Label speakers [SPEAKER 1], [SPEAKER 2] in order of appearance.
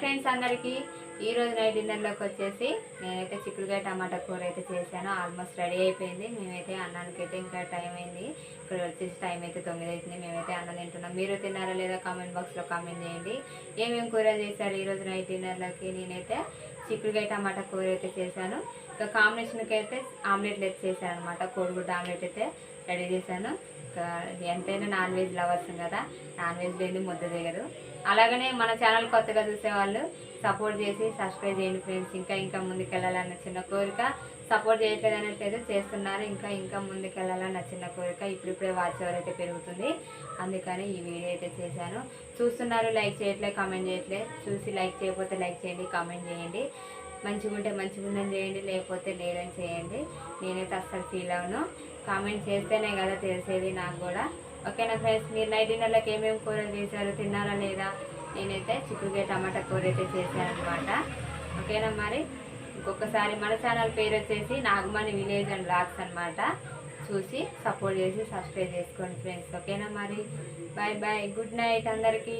[SPEAKER 1] Friends అందరికీ. ఈ రోజు నైట్ డిన్నర్లోకి వచ్చేసి నేనైతే చిక్కుడుకాయ టమాటా కూర అయితే చేశాను. ఆల్మోస్ట్ రెడీ అయిపోయింది. మేమైతే అన్నానికి అయితే ఇంకా టైం అయింది. ఇక్కడ వచ్చేసి టైం అయితే తొమ్మిది అవుతుంది మేమైతే అన్నం తింటున్నాం. మీరు తిన్నారా లేదా కామెంట్ బాక్స్లో కామెంట్ చేయండి. ఏమేమి కూర చేశారు ఈ రోజు నైట్ డిన్నర్లోకి నేనైతే చిక్కుడుకాయ టమాటా కూర అయితే చేశాను. ఇంకా కాంబినేషన్కి అయితే ఆమ్లెట్లు అయితే చేశాను అనమాట కోడిగుడ్డ ఆమ్లెట్ అయితే రెడీ చేశాను. ఎంతైనా నాన్ వెజ్ లవర్స్ కదా నాన్ వెజ్ లేని ముద్ద దిగదు. అలాగనే మన ఛానల్ కొత్తగా చూసేవాళ్ళు సపోర్ట్ చేసి సబ్స్క్రైబ్ చేయండి ఫ్రెండ్స్ ఇంకా ఇంకా ముందుకెళ్ళాలన్న చిన్న కోరిక సపోర్ట్ చేయట్లేదనట్లేదు చేస్తున్నారు. ఇంకా ఇంకా ముందుకెళ్ళాలన్న చిన్న కోరిక ఇప్పుడిప్పుడే వాచ్ అవర్ అయితే పెరుగుతుంది. అందుకని ఈ వీడియో అయితే చేశాను. చూస్తున్నారు లైక్ చేయట్లే కామెంట్ చేయట్లేదు చూసి లైక్ చేయకపోతే లైక్ చేయండి కామెంట్ చేయండి. మంచిగా ఉంటే మంచిగా ఉందని చేయండి లేకపోతే లేదని చేయండి. నేనైతే అస్సలు ఫీల్ అవును కామెంట్ చేస్తేనే కదా తెలిసేది నాకు కూడా. ఓకేనా ఫ్రెండ్స్ మీరు నైట్ డిన్నర్లకు ఏమేమి కూరలు చేశారు తిన్నారా లేదా? నేనైతే చిక్కుడుకాయ టమాటా కూర అయితే చేశాను అనమాట ఓకేనా మరి? ఇంకొకసారి మన ఛానల్ పేరు వచ్చేసి నాగమణి విలేజ్ అండ్ బ్లాగ్స్ అనమాట చూసి సపోర్ట్ చేసి సబ్స్క్రైబ్ చేసుకోండి ఫ్రెండ్స్. ఓకేనా మరి? Bye bye. గుడ్ నైట్ అందరికీ.